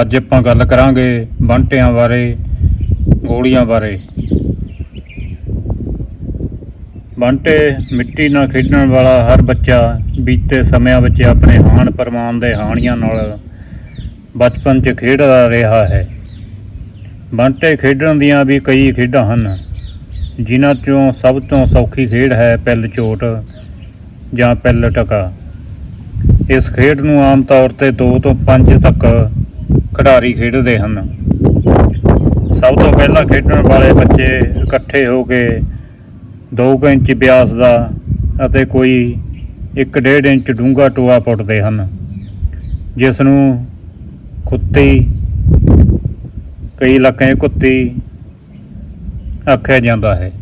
ਅੱਜ ਆਪਾਂ ਗੱਲ ਕਰਾਂਗੇ ਬੰਟਿਆਂ ਬਾਰੇ, ਗੋਲੀਆਂ ਬਾਰੇ। ਬੰਟੇ ਮਿੱਟੀ ਨਾਲ ਖੇਡਣ ਵਾਲਾ ਹਰ ਬੱਚਾ ਬੀਤੇ ਸਮਿਆਂ ਵਿੱਚ ਆਪਣੇ ਹਾਣ ਪਰਮਾਨ ਦੇ ਹਾਣੀਆਂ ਨਾਲ ਬਚਪਨ 'ਚ ਖੇਡਦਾ ਰਿਹਾ ਹੈ। ਬੰਟੇ ਖੇਡਣ ਦੀਆਂ ਵੀ ਕਈ ਖੇਡਾਂ ਹਨ, ਜਿਨ੍ਹਾਂ 'ਚੋਂ ਸਭ ਤੋਂ ਸੌਖੀ ਖੇਡ ਹੈ ਪਿੱਲ ਚੋਟ ਜਾਂ ਪਿੱਲ ਟਕਾ। ਇਸ ਖੇਡ ਨੂੰ ਆਮ ਤੌਰ ਤੇ 2 ਤੋਂ 5 ਤੱਕ ਖਿਡਾਰੀ ਖੇਡਦੇ ਹਨ। ਸਭ ਤੋਂ ਪਹਿਲਾਂ ਖੇਡਣ ਵਾਲੇ ਬੱਚੇ ਇਕੱਠੇ ਹੋ ਕੇ 2 ਇੰਚ ਵਿਆਸ ਦਾ ਅਤੇ ਕੋਈ 1.5 ਇੰਚ ਡੂੰਘਾ ਟੋਆ ਪੁੱਟਦੇ ਹਨ। ਜਿਸ ਨੂੰ ਕੁੱਤੀ, ਕਈ ਇਲਾਕਿਆਂ 'ਚ ਕੁੱਤੀ ਆਖਿਆ ਜਾਂਦਾ ਹੈ।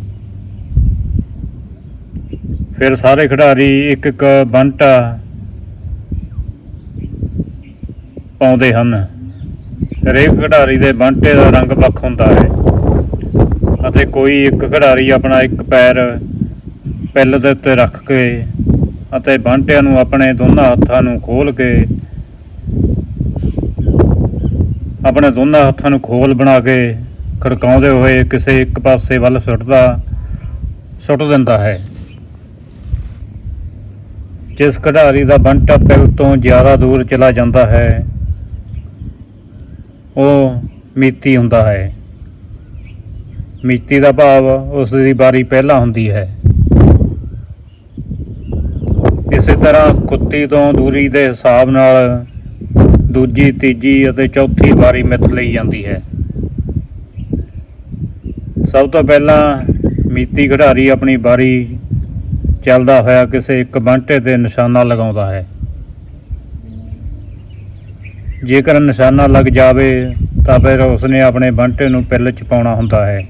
ਫਿਰ ਸਾਰੇ ਖਿਡਾਰੀ ਇੱਕ ਇੱਕ ਬੰਟਾ ਪਾਉਂਦੇ ਹਨ। ਹਰੇਕ ਖਿਡਾਰੀ ਦੇ ਬੰਟੇ ਦਾ ਰੰਗ ਵੱਖ ਹੁੰਦਾ ਹੈ। ਅਤੇ ਕੋਈ ਇੱਕ ਖਿਡਾਰੀ ਆਪਣਾ ਇੱਕ ਪੈਰ ਪਿੱਲ ਦੇ ਉੱਤੇ ਰੱਖ ਕੇ ਅਤੇ ਬੰਟਿਆਂ ਨੂੰ ਆਪਣੇ ਦੋਨਾਂ ਹੱਥਾਂ ਨੂੰ ਖੋਲ ਕੇ ਆਪਣੇ ਦੋਨਾਂ ਹੱਥਾਂ ਨੂੰ ਖੋਲ ਬਣਾ ਕੇ ਖੜਕਾਉਂਦੇ ਹੋਏ ਕਿਸੇ ਇੱਕ ਪਾਸੇ ਵੱਲ ਸੁੱਟਦਾ, ਸੁੱਟ ਦਿੰਦਾ ਹੈ। ਜਿਸ ਖਿਡਾਰੀ ਦਾ ਬੰਟਾ ਪਿੱਲ ਤੋਂ ਜ਼ਿਆਦਾ ਦੂਰ ਚਲਾ ਜਾਂਦਾ ਹੈ ਉਹ ਮੀਤੀ ਹੁੰਦਾ ਹੈ। ਮੀਤੀ ਦਾ ਭਾਵ ਉਸ ਦੀ ਵਾਰੀ ਪਹਿਲਾਂ ਹੁੰਦੀ ਹੈ। ਇਸੇ ਤਰ੍ਹਾਂ ਕੁੱਤੀ ਤੋਂ ਦੂਰੀ ਦੇ ਹਿਸਾਬ ਨਾਲ ਦੂਜੀ, ਤੀਜੀ ਅਤੇ ਚੌਥੀ ਵਾਰੀ ਮਿੱਥ ਲਈ ਜਾਂਦੀ ਹੈ। ਸਭ ਤੋਂ ਪਹਿਲਾਂ ਮੀਤੀ ਖਿਡਾਰੀ ਆਪਣੀ ਵਾਰੀ ਚੱਲਦਾ ਹੋਇਆ ਕਿਸੇ ਇੱਕ ਬਾਂਟੇ ਤੇ ਨਿਸ਼ਾਨਾ ਲਗਾਉਂਦਾ ਹੈ। ਜੇਕਰ ਨਿਸ਼ਾਨਾ ਲੱਗ ਜਾਵੇ, ਤਾਂ ਫਿਰ ਉਸਨੇ ਆਪਣੇ ਬੰਟੇ ਨੂੰ ਪਿੱਲ ਚ ਪਾਉਣਾ ਹੁੰਦਾ ਹੈ।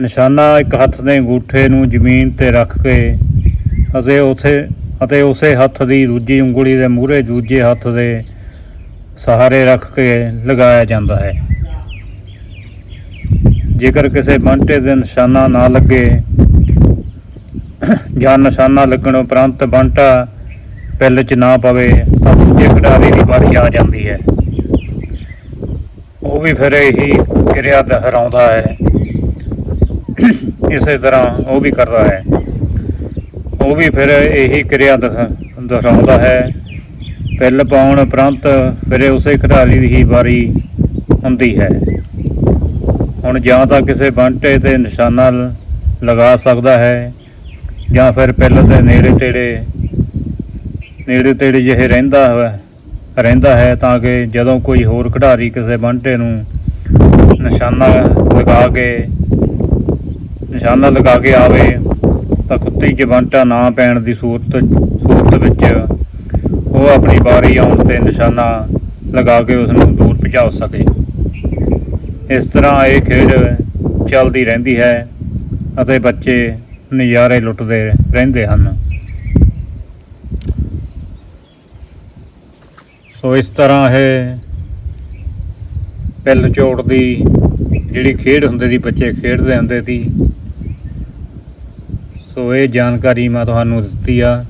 ਨਿਸ਼ਾਨਾ ਇੱਕ ਹੱਥ ਦੇ ਅੰਗੂਠੇ ਨੂੰ ਜ਼ਮੀਨ ਤੇ ਰੱਖ ਕੇ ਅਤੇ ਉਥੇ, ਅਤੇ ਉਸੇ ਹੱਥ ਦੀ ਦੂਜੀ ਉਂਗਲੀ ਦੇ ਮੂਹਰੇ ਦੂਜੇ ਹੱਥ ਦੇ ਸਹਾਰੇ ਰੱਖ ਕੇ ਲਗਾਇਆ ਜਾਂਦਾ ਹੈ। ਜੇਕਰ ਕਿਸੇ ਬੰਟੇ ਦੇ ਨਿਸ਼ਾਨਾ ਨਾ ਲੱਗੇ ਜਾਂ ਨਿਸ਼ਾਨਾ ਲੱਗਣ ਉਪਰੰਤ ਬੰਟਾ ਪਿੱਲ 'ਚ ਨਾ ਪਵੇ, ਤਾਂ ਦੂਜੇ ਖਿਡਾਰੀ ਦੀ ਵਾਰੀ ਆ ਜਾਂਦੀ ਹੈ। ਉਹ ਵੀ ਫਿਰ ਇਹੀ ਕਿਰਿਆ ਦੁਹਰਾਉਂਦਾ ਹੈ। ਇਸੇ ਤਰ੍ਹਾਂ ਉਹ ਵੀ ਕਰਦਾ ਹੈ। ਉਹ ਵੀ ਫਿਰ ਇਹੀ ਕਿਰਿਆ ਦੁਹਰਾਉਂਦਾ ਹੈ। ਪਿੱਲ ਪਾਉਣ ਉਪਰੰਤ ਫਿਰ ਉਸੇ ਖਿਡਾਰੀ ਦੀ ਹੀ ਵਾਰੀ ਹੁੰਦੀ ਹੈ। ਹੁਣ ਜਾਂ ਤਾਂ ਕਿਸੇ ਬੰਟੇ ਤੇ ਨਿਸ਼ਾਨਾ ਲਗਾ ਸਕਦਾ ਹੈ ਜਾਂ ਫਿਰ ਪਿੱਲ ਦੇ ਨੇੜੇ ਤੇੜੇ ਨੇੜੇ ਤੇੜੇ ਜਿਹੇ ਰਹਿੰਦਾ ਹੈ ਰਹਿੰਦਾ ਹੈ ਤਾਂ ਕਿ ਜਦੋਂ ਕੋਈ ਹੋਰ ਖਿਡਾਰੀ ਕਿਸੇ ਬੰਟੇ ਨੂੰ ਨਿਸ਼ਾਨਾ ਲਗਾ ਕੇ, ਨਿਸ਼ਾਨਾ ਲਗਾ ਕੇ ਆਵੇ, ਤਾਂ ਕੁੱਤੀ 'ਚ ਬੰਟਾ ਨਾ ਪੈਣ ਦੀ ਸੂਰਤ ਸੂਰਤ ਵਿੱਚ ਉਹ ਆਪਣੀ ਵਾਰੀ ਆਉਣ ਤੇ ਨਿਸ਼ਾਨਾ ਲਗਾ ਕੇ ਉਸ ਨੂੰ ਦੂਰ ਪਹੁੰਚਾ ਸਕੇ। ਇਸ ਤਰ੍ਹਾਂ ਇਹ ਖੇਡ ਚੱਲਦੀ ਰਹਿੰਦੀ ਹੈ ਅਤੇ ਬੱਚੇ ਨਜ਼ਾਰੇ ਲੁੱਟਦੇ ਰਹਿੰਦੇ ਹਨ। ਸੋ ਇਸ ਤਰ੍ਹਾਂ ਇਹ ਪਿੱਲ ਚੋੜ ਦੀ ਜਿਹੜੀ ਖੇਡ ਹੁੰਦੀ ਸੀ, ਬੱਚੇ ਖੇਡਦੇ ਹੁੰਦੇ ਸੀ। ਸੋ ਇਹ ਜਾਣਕਾਰੀ ਮੈਂ ਤੁਹਾਨੂੰ ਦਿੱਤੀ ਆ।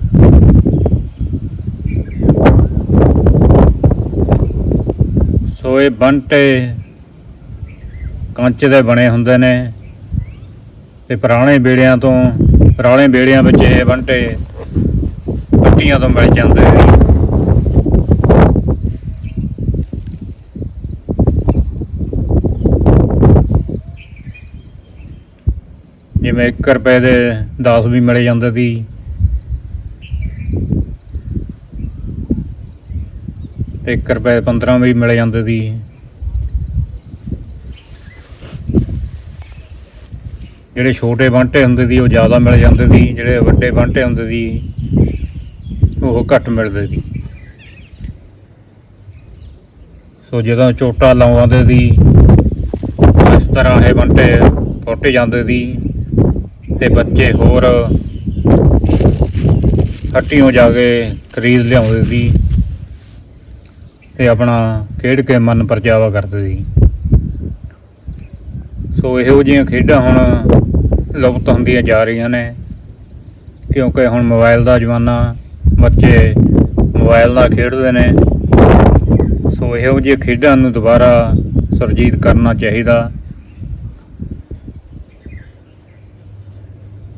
ਸੋ ਇਹ ਬੰਟੇ ਕੰਚ ਦੇ ਬਣੇ ਹੁੰਦੇ ਨੇ ਤੇ ਪੁਰਾਣੇ ਬੇੜਿਆਂ ਤੋਂ, ਪੁਰਾਣੇ ਬੇੜਿਆਂ ਵਿੱਚ ਇਹ ਬੰਟੇ ਪੱਟੀਆਂ ਤੋਂ ਮਿਲ ਜਾਂਦੇ ਨੇ। ਜਿਵੇਂ 1 ਰੁਪਏ ਦੇ 10 ਵੀ ਮਿਲੇ ਜਾਂਦੇ ਸੀ। ਤੇ 1 ਰੁਪਏ 15 ਵੀ ਮਿਲੇ ਜਾਂਦੇ ਸੀ। ਜਿਹੜੇ ਛੋਟੇ ਬਾਂਟੇ ਹੁੰਦੇ ਸੀ, ਉਹ ਜ਼ਿਆਦਾ ਮਿਲ ਜਾਂਦੇ ਸੀ। ਜਿਹੜੇ ਵੱਡੇ ਬਾਂਟੇ ਹੁੰਦੇ ਸੀ, ਉਹ ਘੱਟ ਮਿਲਦੇ ਸੀ। ਸੋ ਜਦੋਂ ਚੋਟਾ ਲਾਉਂਦੇ ਸੀ ਇਸ ਤਰ੍ਹਾਂ ਇਹ ਬਾਂਟੇ ਫੁੱਟ ਜਾਂਦੇ ਸੀ। ਤੇ ਬੱਚੇ ਹੋਰ ਹੱਟੀਆਂ ਜਾ ਕੇ ਖਰੀਦ ਲਿਆਉਂਦੇ ਸੀ ਤੇ ਆਪਣਾ ਖੇਡ ਕੇ ਮਨ ਪਰਚਾਵਾ ਕਰਦੇ ਸੀ। ਸੋ ਇਹੋ ਜਿਹੀਆਂ ਖੇਡਾਂ ਹੁਣ ਲੁਪਤ ਹੁੰਦੀਆਂ ਜਾ ਰਹੀਆਂ ਨੇ, ਕਿਉਂਕਿ ਹੁਣ ਮੋਬਾਈਲ ਦਾ ਜ਼ਮਾਨਾ, ਬੱਚੇ ਮੋਬਾਈਲ ਨਾਲ ਖੇਡਦੇ ਨੇ। ਸੋ ਇਹੋ ਜਿਹੀ ਖੇਡਾਂ ਨੂੰ ਦੁਬਾਰਾ ਸੁਰਜੀਤ ਕਰਨਾ ਚਾਹੀਦਾ।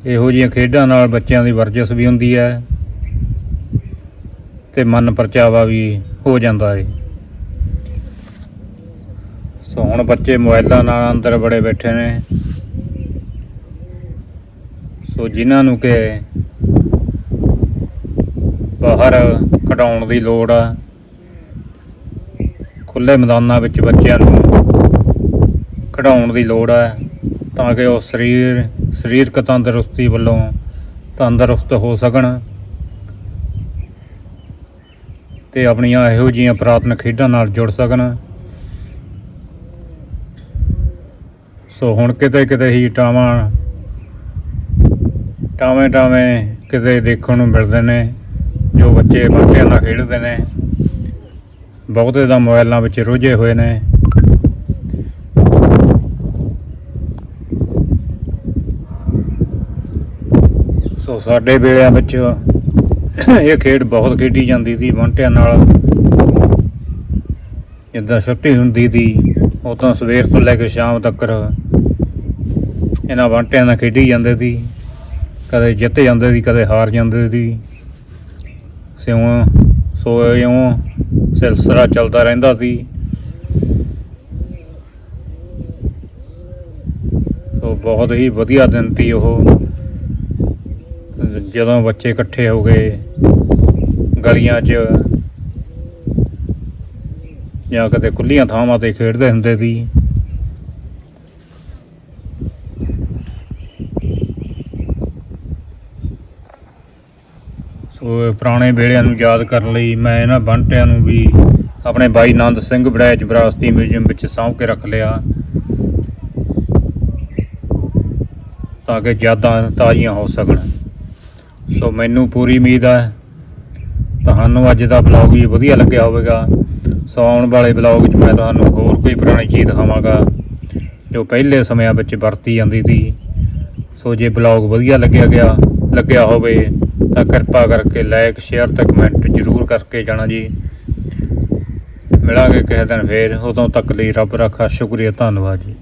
ਇਹੋ ਜਿਹੀਆਂ ਖੇਡਾਂ ਨਾਲ ਬੱਚਿਆਂ ਦੀ ਵਰਜਿਸ਼ ਵੀ ਹੁੰਦੀ ਹੈ ਤੇ ਮਨ ਪਰਚਾਵਾ ਵੀ ਹੋ ਜਾਂਦਾ ਹੈ ਸੋ ਹੁਣ ਬੱਚੇ ਮੋਬਾਈਲਾਂ ਨਾਲ ਅੰਦਰ ਬੜੇ ਬੈਠੇ ਨੇ। ਸੋ ਜਿਨ੍ਹਾਂ ਨੂੰ ਕਿ ਬਾਹਰ ਕਢਾਉਣ ਦੀ ਲੋੜ ਆ ਖੁੱਲੇ ਮੈਦਾਨਾਂ ਵਿੱਚ ਬੱਚਿਆਂ ਨੂੰ ਖਿਡਾਉਣ ਦੀ ਲੋੜ ਹੈ ਤਾਂ ਕਿ ਉਹ ਸਰੀਰ ਸਰੀਰਕ ਤੰਦਰੁਸਤੀ ਵੱਲੋਂ ਤੰਦਰੁਸਤ ਹੋ ਸਕਣ ਤੇ ਆਪਣੀਆਂ ਇਹੋ ਜਿਹੀਆਂ ਪ੍ਰਾਤਨ ਖੇਡਾਂ ਨਾਲ ਜੁੜ ਸਕਣ। ਸੋ ਹੁਣ ਕਿਤੇ ਕਿਤੇ ਹੀ ਟਾਵਾਂ ਟਾਵੇਂ ਟਾਵੇਂ ਕਿਤੇ ਦੇਖਣ ਨੂੰ ਮਿਲਦੇ ਨੇ, ਜੋ ਬੱਚੇ ਬੰਟਿਆਂ ਨਾਲ ਖੇਡਦੇ ਨੇ, ਬਹੁਤੇ ਤਾਂ ਮੋਬਾਈਲਾਂ ਵਿੱਚ ਰੁੱਝੇ ਹੋਏ ਨੇ। ਸੋ ਸਾਡੇ ਵੇਲਿਆਂ ਵਿੱਚ ਇਹ ਖੇਡ ਬਹੁਤ ਖੇਡੀ ਜਾਂਦੀ ਸੀ ਬੰਟਿਆਂ ਨਾਲ। ਜਿੱਦਾਂ ਛੁੱਟੀ ਹੁੰਦੀ ਸੀ, ਉਦੋਂ ਸਵੇਰ ਤੋਂ ਲੈ ਕੇ ਸ਼ਾਮ ਤੱਕ ਇਹਨਾਂ ਬੰਟਿਆਂ ਨਾਲ ਖੇਡੀ ਜਾਂਦੇ ਸੀ। ਕਦੇ ਜਿੱਤ ਜਾਂਦੇ ਸੀ, ਕਦੇ ਹਾਰ ਜਾਂਦੇ ਸੀ। ਸਿਉਂ ਸੋ ਇਉਂ ਸਿਲਸਿਲਾ ਚੱਲਦਾ ਰਹਿੰਦਾ ਸੀ। ਸੋ ਬਹੁਤ ਹੀ ਵਧੀਆ ਦਿਨ ਸੀ ਉਹ। ਜਦੋਂ ਬੱਚੇ ਇਕੱਠੇ ਹੋ ਗਏ, ਗਲੀਆਂ 'ਚ ਜਾਂ ਕਿਤੇ ਖੁੱਲੀਆਂ ਥਾਵਾਂ ਤੇ ਖੇਡਦੇ ਹੁੰਦੇ ਸੀ। ਸੋ ਪੁਰਾਣੇ ਵੇਲਿਆਂ ਨੂੰ ਯਾਦ ਕਰਨ ਲਈ ਮੈਂ ਇਹਨਾਂ ਬੰਟਿਆਂ ਨੂੰ ਵੀ ਆਪਣੇ ਬਾਈ ਨੰਦ ਸਿੰਘ ਬੜੈਚ ਵਿਰਾਸਤੀ ਮਿਊਜ਼ੀਅਮ ਵਿੱਚ ਸਾਂਭ ਕੇ ਰੱਖ ਲਿਆ ਤਾਂ ਕਿ ਯਾਦਾਂ ਤਾਜ਼ੀਆਂ ਹੋ ਸਕਣ। ਸੋ ਮੈਨੂੰ ਪੂਰੀ ਉਮੀਦ ਹੈ ਤੁਹਾਨੂੰ ਅੱਜ ਦਾ ਬਲੌਗ ਵੀ ਵਧੀਆ ਲੱਗਿਆ ਹੋਵੇਗਾ। ਸੋ ਆਉਣ ਵਾਲੇ ਬਲੌਗ 'ਚ ਮੈਂ ਤੁਹਾਨੂੰ ਹੋਰ ਕੋਈ ਪੁਰਾਣੀ ਚੀਜ਼ ਦਿਖਾਵਾਂਗਾ, ਜੋ ਪਹਿਲੇ ਸਮਿਆਂ ਵਿੱਚ ਵਰਤੀ ਜਾਂਦੀ ਸੀ। ਸੋ ਜੇ ਬਲੌਗ ਵਧੀਆ ਲੱਗਿਆ ਗਿਆ, ਲੱਗਿਆ ਹੋਵੇ, ਤਾਂ ਕਿਰਪਾ ਕਰਕੇ ਲਾਈਕ ਸ਼ੇਅਰ ਤੇ ਕਮੈਂਟ ਜ਼ਰੂਰ ਕਰਕੇ ਜਾਣਾ ਜੀ। ਮਿਲਾਂਗੇ ਕਿਸੇ ਦਿਨ ਫੇਰ, ਉਦੋਂ ਤੱਕ ਲਈ ਰੱਬ ਰੱਖਾ, ਸ਼ੁਕਰੀਆ, ਧੰਨਵਾਦ ਜੀ।